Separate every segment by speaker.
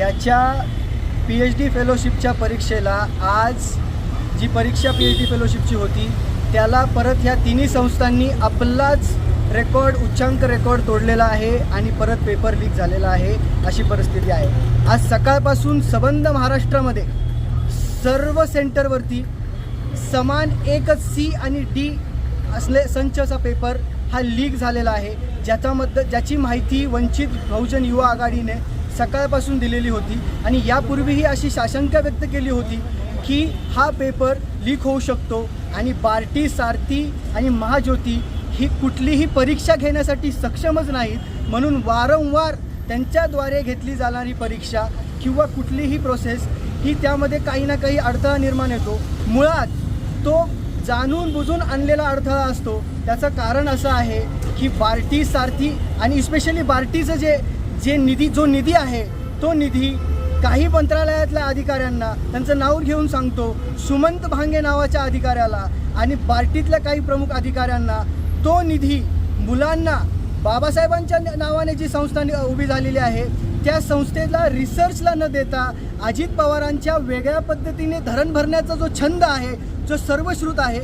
Speaker 1: याच्या P H D फेलोशिपच्या परीक्षेला आज जी परीक्षा पी एच डी फेलोशिपची होती त्याला परत ह्या तिन्ही संस्थांनी आपलाच रेकॉर्ड उच्चांक रेकॉर्ड तोडलेला आहे आणि परत पेपर लीक झालेला आहे अशी परिस्थिती आहे. आज सकाळपासून सबंध महाराष्ट्रामध्ये सर्व सेंटरवरती समान एकच सी आणि डी असले संचचा पेपर हा लीक झालेला आहे. ज्याच्यामध्ये ज्याची माहिती वंचित बहुजन युवा आघाडीने सकाळपासून दिलेली होती आणि यापूर्वीही अशी शाशंका व्यक्त केली होती की हा पेपर लीक होऊ शकतो आणि बार्टी सारथी आणि महाज्योती ही कुठलीही परीक्षा घेण्यासाठी सक्षमच नाहीत म्हणून वारंवार त्यांच्याद्वारे घेतली जाणारी परीक्षा किंवा कुठलीही प्रोसेस ही त्यामध्ये काही ना काही अडथळा निर्माण येतो. मुळात तो जाणून बुजून आणलेला अडथळा असतो. त्याचं कारण असं आहे की बार्टी सारथी आणि स्पेशली बार्टीचं जे जे निधी जो निधी आहे तो निधी काही मंत्रालयातल्या अधिकाऱ्यांना त्यांचं नाव घेऊन सांगतो. सुमंत भांगे नावाच्या अधिकाऱ्याला आणि पार्टीतल्या काही प्रमुख अधिकाऱ्यांना तो निधी मुलांना बाबासाहेबांच्या नावाने जी संस्था नि- उभी झालेली आहे त्या संस्थेला रिसर्चला न देता अजित पवारांच्या वेगळ्या पद्धतीने धरण भरण्याचा जो छंद आहे जो सर्वश्रुत आहे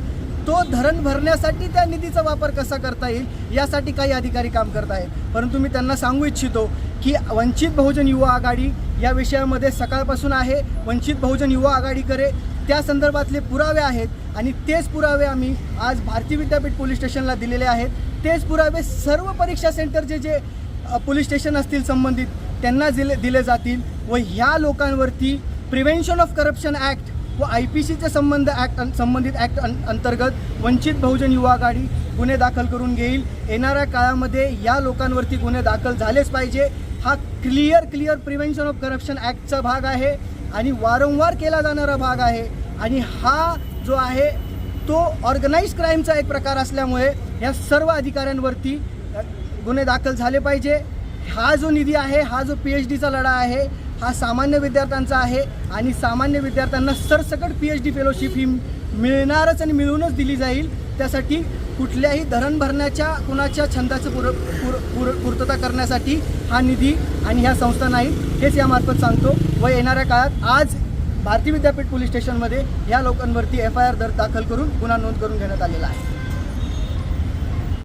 Speaker 1: तो धरण भरण्यासाठी त्या निधीचा वापर कसा करता येईल यासाठी काही अधिकारी काम करत आहेत. परंतु मी त्यांना सांगू इच्छितो की वंचित बहुजन युवा आघाडी या विषयामध्ये सकाळपासून आहे. वंचित बहुजन युवा आघाडीकडे त्या संदर्भातले पुरावे आहेत आणि तेच पुरावे आम्ही आज भारती विद्यापीठ पोलीस स्टेशनला दिलेले आहेत. तेच पुरावे सर्व परीक्षा सेंटरचे जे पोलीस स्टेशन असतील संबंधित त्यांना दिले दिले जातील व ह्या लोकांवरती प्रिव्हेन्शन ऑफ करप्शन ॲक्ट व आय पी सीचे संबंध ॲक्ट संबंधित ॲक्ट अंतर्गत वंचित बहुजन युवा आघाडी गुन्हे दाखल करून घेईल. येणाऱ्या काळामध्ये या लोकांवरती गुन्हे दाखल झालेच पाहिजे. हा clear clear prevention of corruption ॲक्टचा भाग आहे आणि वारंवार केला जाणारा भाग आहे. आणि हा जो आहे तो ऑर्गनाईज क्राईमचा एक प्रकार असल्यामुळे या सर्व अधिकाऱ्यांवरती गुन्हे दाखल झाले पाहिजे. हा जो निधी आहे हा जो पी एच डीचा लढा आहे हा सामान्य विद्यार्थ्यांचा आहे आणि सामान्य विद्यार्थ्यांना सरसकट पी एच डी फेलोशिप ही मिळणारच आणि मिळूनच दिली जाईल. त्यासाठी कुठल्याही धरण भरण्याच्या कुणाच्या छंदाचं पुर पुर पुर पूर्तता करण्यासाठी हा निधी आणि ह्या संस्था नाही हेच यामार्फत सांगतो. व येणाऱ्या काळात आज भारती विद्यापीठ पोलीस स्टेशनमध्ये या लोकांवरती एफ आय आर दर दाखल करून गुन्हा नोंद करून घेण्यात आलेला आहे.